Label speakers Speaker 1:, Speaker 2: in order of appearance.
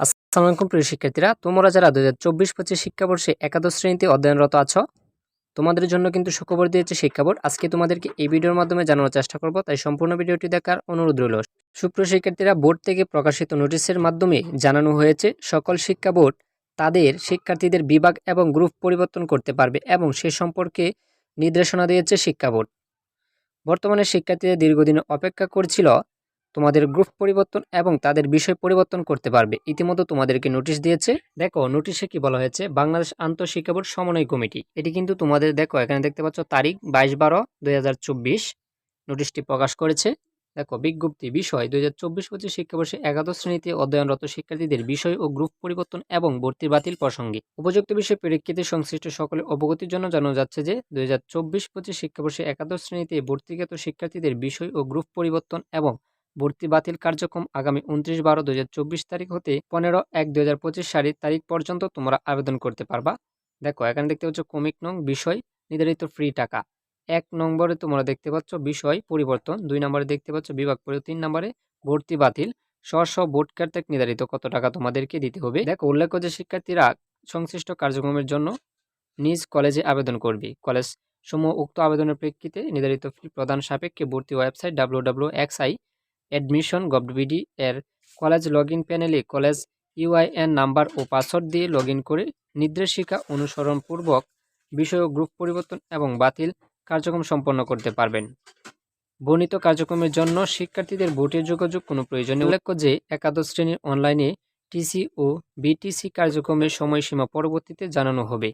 Speaker 1: আসসালামু আলাইকুম প্রিয় শিক্ষার্থীরা, তোমরা যারা দু হাজার চব্বিশ পঁচিশ শিক্ষাবর্ষে একাদশ শ্রেণীতে অধ্যয়নরত আছো, তোমাদের জন্য কিন্তু সুখবর দিয়েছে শিক্ষা বোর্ড আজকে তোমাদেরকে এই ভিডিওর মাধ্যমে জানানোর চেষ্টা করব, তাই সম্পূর্ণ ভিডিওটি দেখার অনুরোধ রইল। সুপ্রিয় শিক্ষার্থীরা, বোর্ড থেকে প্রকাশিত নোটিশের মাধ্যমে জানানো হয়েছে, সকল শিক্ষা বোর্ড তাদের শিক্ষার্থীদের বিভাগ এবং গ্রুপ পরিবর্তন করতে পারবে এবং সে সম্পর্কে নির্দেশনা দিয়েছে শিক্ষা বোর্ড বর্তমানে শিক্ষার্থীদের দীর্ঘদিন অপেক্ষা করছিল তোমাদের গ্রুপ পরিবর্তন এবং তাদের বিষয় পরিবর্তন করতে পারবে। ইতিমধ্যে তোমাদেরকে নোটিশ দিয়েছে। দেখো নোটিশে কি বলা হয়েছে? বাংলাদেশ আন্তঃশিক্ষা বোর্ড সমন্বয় কমিটি। এটি কিন্তু তোমাদের, দেখো, এখানে দেখতে পাচ্ছ তারিখ বাইশ বারো দুই নোটিশটি প্রকাশ করেছে। দেখো, বিজ্ঞপ্তি, বিষয়, দুই হাজার চব্বিশ পঁচিশ শিক্ষাবর্ষে একাদশ শ্রেণীতে অধ্যয়নরত শিক্ষার্থীদের বিষয় ও গ্রুপ পরিবর্তন এবং ভর্তি বাতিল প্রসঙ্গে। উপযুক্ত বিষয় প্রেক্ষিতে সংশ্লিষ্ট সকলে অবগতির জন্য জানানো যাচ্ছে যে, দুই হাজার চব্বিশ পঁচিশ শিক্ষাবর্ষে একাদশ শ্রেণীতে ভর্তিগত শিক্ষার্থীদের বিষয় ও গ্রুপ পরিবর্তন এবং ভর্তি বাতিল কার্যক্রম আগামী উনত্রিশ বারো দু তারিখ হতে পনেরো এক দু হাজার পঁচিশ সালের তারিখ পর্যন্ত তোমরা আবেদন করতে পারবা। দেখো, এখানে দেখতে পাচ্ছ কমিক নং বিষয়, নির্ধারিত ফ্রি টাকা। এক নম্বরে তোমরা দেখতে পাচ্ছ বিষয় পরিবর্তন, দুই নম্বরে দেখতে পাচ্ছ বিভাগ পরিবর্তন, তিন নম্বরে ভর্তি বাতিল। স্ব স্ব বোর্ড কর্তৃক নির্ধারিত কত টাকা তোমাদেরকে দিতে হবে। দেখো, উল্লেখ্য যে শিক্ষার্থীরা সংশ্লিষ্ট কার্যক্রমের জন্য নিজ কলেজে আবেদন করবে। কলেজ সমূহ উক্ত আবেদনের প্রেক্ষিতে নির্ধারিত ফি প্রদান সাপেক্ষে ভর্তি website W W X I admission gov B D এর কলেজ লগ প্যানেলে college U I N number O password দিয়ে লগ করে নির্দেশিকা অনুসরণপূর্বক বিষয় গ্রুপ পরিবর্তন এবং বাতিল কার্যক্রম সম্পন্ন করতে পারবেন। বর্ণিত কার্যক্রমের জন্য শিক্ষার্থীদের ভোটের যোগাযোগ কোনো প্রয়োজনীয় উল্লেখ্য যে একাদশ শ্রেণির অনলাইনে টিসি ও বিটিসি কার্যক্রমের সময়সীমা পরবর্তীতে জানানো হবে।